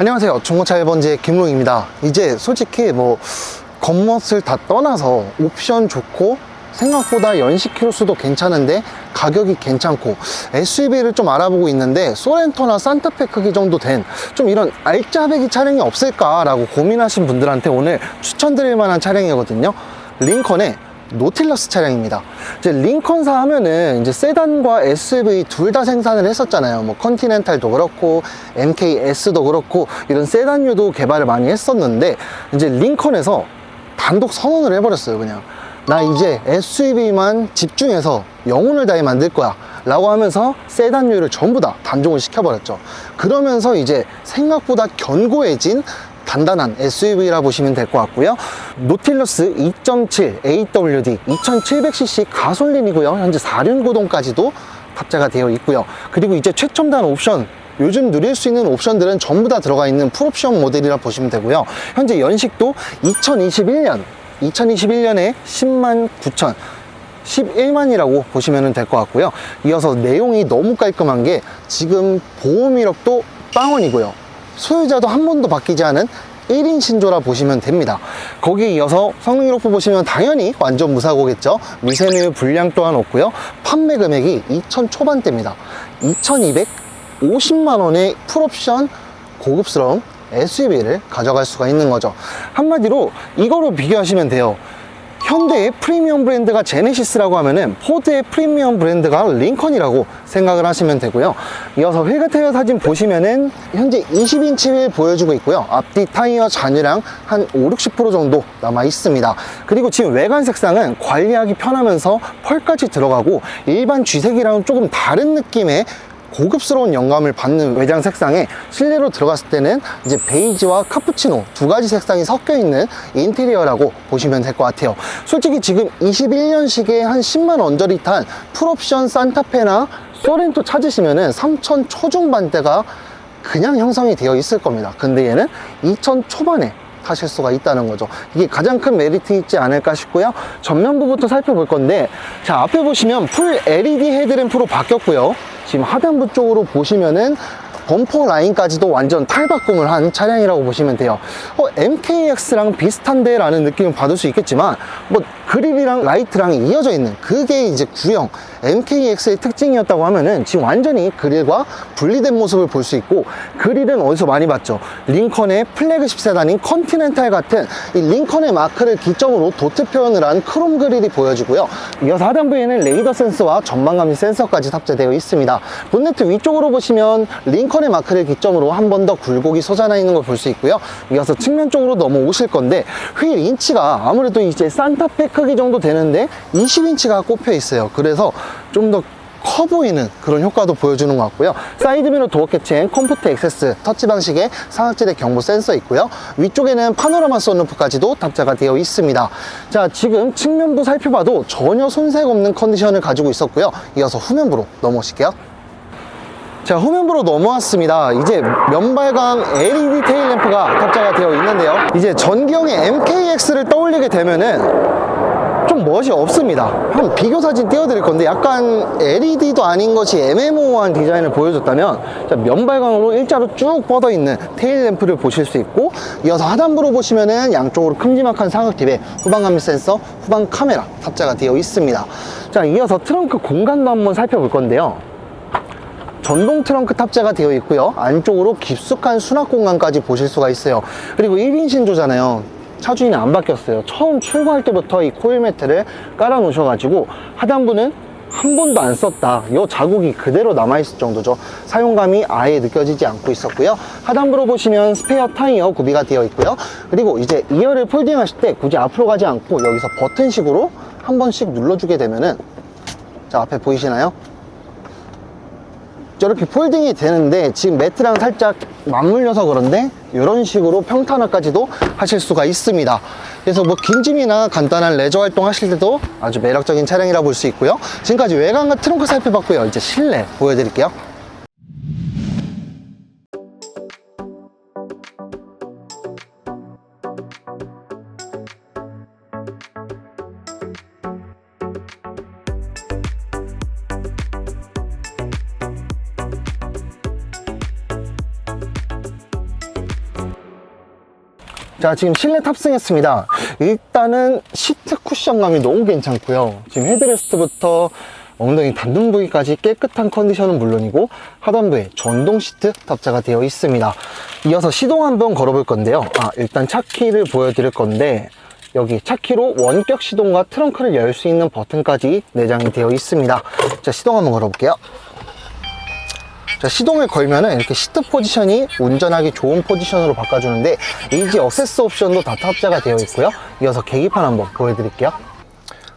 안녕하세요. 중고차 1번지의 김롱입니다. 이제 솔직히 뭐 겉멋을 다 떠나서 옵션 좋고 생각보다 연식 키로수도 괜찮은데 가격이 괜찮고 SUV를 좀 알아보고 있는데 소렌토나 산타페 크기 정도 된 좀 이런 알짜배기 차량이 없을까라고 고민하신 분들한테 오늘 추천드릴 만한 차량이거든요. 링컨의 노틸러스 차량입니다. 이제 링컨사 하면은 이제 세단과 SUV 둘 다 생산을 했었잖아요. 뭐 컨티넨탈도 그렇고 MKS도 그렇고 이런 세단류도 개발을 많이 했었는데 이제 링컨에서 단독 선언을 해버렸어요. 그냥 나 이제 SUV만 집중해서 영혼을 다해 만들 거야. 라고 하면서 세단류를 전부 다 단종을 시켜버렸죠. 그러면서 이제 생각보다 견고해진 단단한 SUV라 보시면 될 것 같고요. 노틸러스 2.7 AWD 2700cc 가솔린이고요. 현재 4륜 구동까지도 탑재가 되어 있고요. 그리고 이제 최첨단 옵션 요즘 누릴 수 있는 옵션들은 전부 다 들어가 있는 풀옵션 모델이라 보시면 되고요. 현재 연식도 2021년 2021년에 10만 9천 11만이라고 보시면 될 것 같고요. 이어서 내용이 너무 깔끔한 게 지금 보험 이력도 빵원이고요. 소유자도 한 번도 바뀌지 않은 1인 신조라 보시면 됩니다. 거기에 이어서 성능 기록부 보시면 당연히 완전 무사고겠죠. 미세누 불량 또한 없고요. 판매 금액이 2천 초반대입니다. 2,250만 원의 풀옵션 고급스러운 SUV를 가져갈 수가 있는 거죠. 한마디로 이거로 비교하시면 돼요. 현대의 프리미엄 브랜드가 제네시스라고 하면은 포드의 프리미엄 브랜드가 링컨이라고 생각을 하시면 되고요. 이어서 휠 타이어 사진 보시면은 현재 20인치 휠 보여주고 있고요. 앞뒤 타이어 잔유량 한 5, 60% 정도 남아 있습니다. 그리고 지금 외관 색상은 관리하기 편하면서 펄까지 들어가고 일반 G색이랑은 조금 다른 느낌의 고급스러운 영감을 받는 외장 색상에 실내로 들어갔을 때는 이제 베이지와 카푸치노 두 가지 색상이 섞여 있는 인테리어라고 보시면 될 것 같아요. 솔직히 지금 21년식에 한 10만 언저리 탄 풀옵션 산타페나 소렌토 찾으시면은 3천 초중반대가 그냥 형성이 되어 있을 겁니다. 근데 얘는 2천 초반에 타실 수가 있다는 거죠. 이게 가장 큰 메리트 있지 않을까 싶고요. 전면부부터 살펴볼 건데, 자, 앞에 보시면 풀 LED 헤드램프로 바뀌었고요. 지금 하단부 쪽으로 보시면은 범퍼 라인까지도 완전 탈바꿈을 한 차량이라고 보시면 돼요. 어, MKX랑 비슷한데 라는 느낌을 받을 수 있겠지만, 뭐, 그릴이랑 라이트랑 이어져 있는 그게 이제 구형 MKX의 특징이었다고 하면은 지금 완전히 그릴과 분리된 모습을 볼 수 있고, 그릴은 어디서 많이 봤죠? 링컨의 플래그십 세단인 컨티넨탈 같은 이 링컨의 마크를 기점으로 도트 표현을 한 크롬 그릴이 보여지고요. 이어서 하단부에는 레이더 센서와 전방감지 센서까지 탑재되어 있습니다. 본네트 위쪽으로 보시면 링컨 의 마크를 기점으로 한 번 더 굴곡이 솟아나 있는 걸 볼 수 있고요. 이어서 측면 쪽으로 넘어오실 건데 휠 인치가 아무래도 이제 산타페 크기 정도 되는데 20인치가 꼽혀 있어요. 그래서 좀더 커 보이는 그런 효과도 보여주는 것 같고요. 사이드미러 도어 캐치엔 컴포트 액세스 터치 방식의 상악지대 경보 센서 있고요. 위쪽에는 파노라마 선루프까지도 탑재가 되어 있습니다. 자, 지금 측면부 살펴봐도 전혀 손색 없는 컨디션을 가지고 있었고요. 이어서 후면부로 넘어오실게요. 자, 후면부로 넘어왔습니다. 이제 면발광 LED 테일 램프가 탑재가 되어 있는데요. 이제 전기형의 MKX를 떠올리게 되면은 좀 멋이 없습니다. 한 비교 사진 띄워드릴 건데 약간 LED도 아닌 것이 애매모호한 디자인을 보여줬다면 자, 면발광으로 일자로 쭉 뻗어 있는 테일 램프를 보실 수 있고 이어서 하단부로 보시면은 양쪽으로 큼지막한 사각팁에 후방 감지 센서, 후방 카메라 탑재가 되어 있습니다. 자, 이어서 트렁크 공간도 한번 살펴볼 건데요. 전동 트렁크 탑재가 되어 있고요. 안쪽으로 깊숙한 수납 공간까지 보실 수가 있어요. 그리고 1인 신조잖아요. 차주인이 안 바뀌었어요. 처음 출고할 때부터 이 코일 매트를 깔아 놓으셔가지고 하단부는 한 번도 안 썼다. 이 자국이 그대로 남아있을 정도죠. 사용감이 아예 느껴지지 않고 있었고요. 하단부로 보시면 스페어 타이어 구비가 되어 있고요. 그리고 이제 2열을 폴딩 하실 때 굳이 앞으로 가지 않고 여기서 버튼식으로 한 번씩 눌러주게 되면은 자, 앞에 보이시나요? 저렇게 폴딩이 되는데 지금 매트랑 살짝 맞물려서 그런데 이런 식으로 평탄화까지도 하실 수가 있습니다. 그래서 뭐 긴 짐이나 간단한 레저 활동 하실 때도 아주 매력적인 차량이라 볼 수 있고요. 지금까지 외관과 트렁크 살펴봤고요. 이제 실내 보여드릴게요 자, 지금 실내 탑승했습니다. 일단은 시트 쿠션감이 너무 괜찮고요. 지금 헤드레스트부터 엉덩이 닿는 부위까지 깨끗한 컨디션은 물론이고 하단부에 전동 시트 탑재가 되어 있습니다. 이어서 시동 한번 걸어볼 건데요. 아, 일단 차키를 보여드릴 건데 여기 차키로 원격 시동과 트렁크를 열 수 있는 버튼까지 내장이 되어 있습니다. 자, 시동 한번 걸어볼게요. 자, 시동을 걸면은 이렇게 시트 포지션이 운전하기 좋은 포지션으로 바꿔주는데 이지 어세스 옵션도 다 탑재가 되어 있고요. 이어서 계기판 한번 보여드릴게요.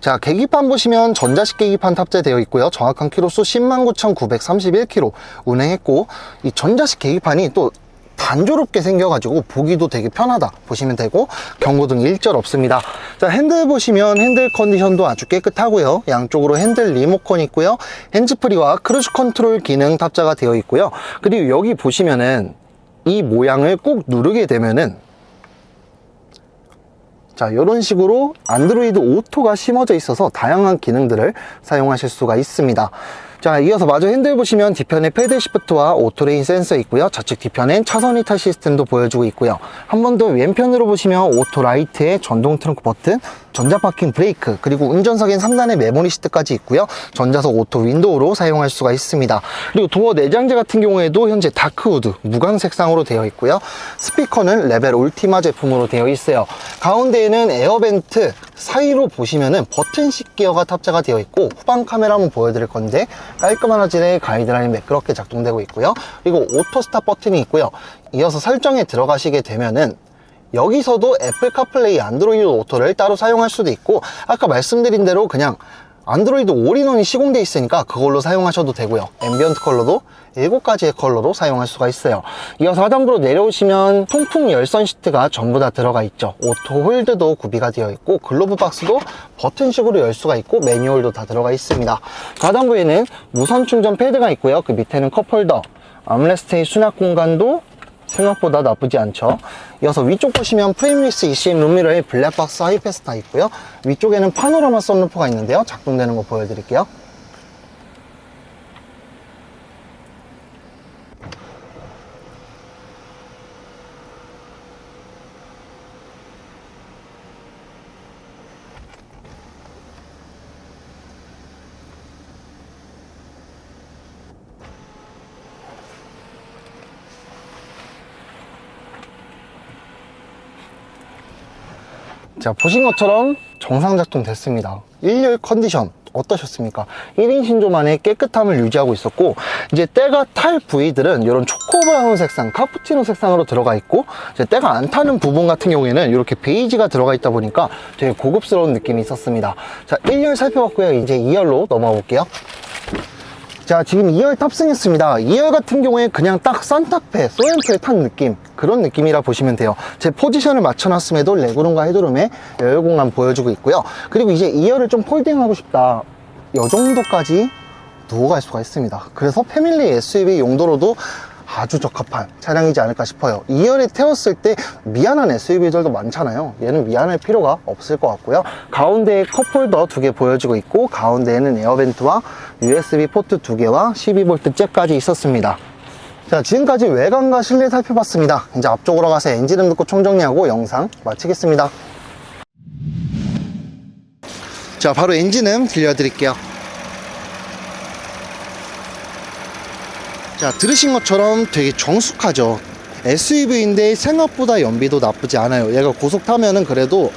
자, 계기판 보시면 전자식 계기판 탑재되어 있고요. 정확한 키로수 109,931km 운행했고 이 전자식 계기판이 또 단조롭게 생겨가지고 보기도 되게 편하다. 보시면 되고 경고등 일절 없습니다. 자 핸들 보시면 핸들 컨디션도 아주 깨끗하고요. 양쪽으로 핸들 리모컨 있고요. 핸즈프리와 크루즈 컨트롤 기능 탑재가 되어 있고요. 그리고 여기 보시면은 이 모양을 꾹 누르게 되면은 자, 이런 식으로 안드로이드 오토가 심어져 있어서 다양한 기능들을 사용하실 수가 있습니다. 자, 이어서 마저 핸들 보시면 뒤편에 패드 시프트와 오토레인 센서 있고요. 좌측 뒤편엔 차선 이탈 시스템도 보여주고 있고요. 한 번 더 왼편으로 보시면 오토 라이트의 전동 트렁크 버튼, 전자 파킹 브레이크, 그리고 운전석엔 3단의 메모리 시트까지 있고요. 전자석 오토 윈도우로 사용할 수가 있습니다. 그리고 도어 내장재 같은 경우에도 현재 다크우드, 무광 색상으로 되어 있고요. 스피커는 레벨 울티마 제품으로 되어 있어요. 가운데에는 에어벤트 사이로 보시면은 버튼식 기어가 탑재가 되어 있고 후방 카메라 한번 보여드릴 건데 깔끔한 화질의 가이드라인 매끄럽게 작동되고 있고요. 그리고 오토 스탑 버튼이 있고요. 이어서 설정에 들어가시게 되면은 여기서도 애플 카플레이 안드로이드 오토를 따로 사용할 수도 있고 아까 말씀드린 대로 그냥 안드로이드 올인원이 시공되어 있으니까 그걸로 사용하셔도 되고요. 앰비언트 컬러도 7가지의 컬러로 사용할 수가 있어요. 이어서 하단부로 내려오시면 통풍 열선 시트가 전부 다 들어가 있죠. 오토 홀드도 구비가 되어 있고 글로브 박스도 버튼식으로 열 수가 있고 매뉴얼도 다 들어가 있습니다. 그 하단부에는 무선 충전 패드가 있고요. 그 밑에는 컵홀더 암레스트의 수납 공간도 생각보다 나쁘지 않죠. 이어서 위쪽 보시면 프레임리스 ECM 룸미러에 블랙박스 하이패스 다 있고요. 위쪽에는 파노라마 썬루프가 있는데요. 작동되는 거 보여드릴게요 자 보신 것처럼 정상 작동 됐습니다. 1열 컨디션 어떠셨습니까? 1인 신조만의 깨끗함을 유지하고 있었고 이제 때가 탈 부위들은 이런 초코브라운 색상, 카푸치노 색상으로 들어가 있고 이제 때가 안 타는 부분 같은 경우에는 이렇게 베이지가 들어가 있다 보니까 되게 고급스러운 느낌이 있었습니다. 자 1열 살펴봤고요. 이제 2열로 넘어가 볼게요 자 지금 2열 탑승했습니다. 2열 같은 경우에 그냥 딱 산타페 소렌토에 탄 느낌. 그런 느낌이라 보시면 돼요. 제 포지션을 맞춰놨음에도 레그룸과 헤드룸에 여유 공간 보여주고 있고요. 그리고 이제 2열을 좀 폴딩하고 싶다. 이 정도까지 누워갈 수가 있습니다. 그래서 패밀리 SUV 용도로도 아주 적합한 차량이지 않을까 싶어요. 2열에 태웠을 때 미안한 SUV들도 많잖아요. 얘는 미안할 필요가 없을 것 같고요. 가운데에 컵홀더 두 개 보여지고 있고 가운데에는 에어벤트와 USB 포트 두 개와 12V 잭까지 있었습니다. 자 지금까지 외관과 실내 살펴봤습니다. 이제 앞쪽으로 가서 엔진음 듣고 총정리하고 영상 마치겠습니다. 자 바로 엔진음 들려드릴게요 자 들으신 것처럼 되게 정숙하죠. SUV인데 생각보다 연비도 나쁘지 않아요. 얘가 고속 타면은 그래도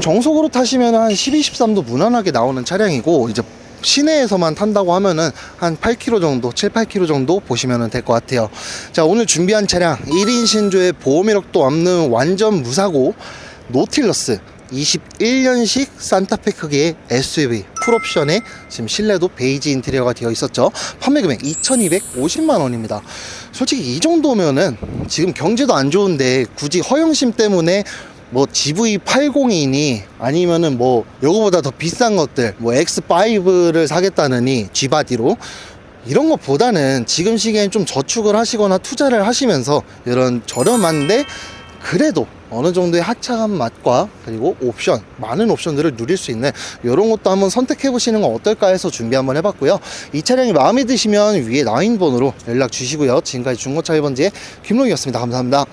정속으로 타시면 한 12, 13도 무난하게 나오는 차량이고 이제 시내에서만 탄다고 하면은 한 8km 정도, 7, 8km 정도 보시면 될 것 같아요. 자, 오늘 준비한 차량 1인 신조의 보험 이력도 없는 완전 무사고 노틸러스 21년식 산타페 크기의 SUV 풀옵션에 지금 실내도 베이지 인테리어가 되어 있었죠. 판매 금액 2,250만 원입니다. 솔직히 이 정도면은 지금 경제도 안 좋은데 굳이 허영심 때문에 뭐 GV80이니 아니면은 뭐 요거보다 더 비싼 것들 뭐 X5를 사겠다느니 G바디로 이런 것보다는 지금 시기엔 좀 저축을 하시거나 투자를 하시면서 이런 저렴한데 그래도 어느 정도의 하차한 맛과 그리고 옵션 많은 옵션들을 누릴 수 있는 이런 것도 한번 선택해 보시는 건 어떨까 해서 준비 한번 해봤고요. 이 차량이 마음에 드시면 위에 나인번으로 연락 주시고요. 지금까지 중고차 1번지의 김롱이었습니다. 감사합니다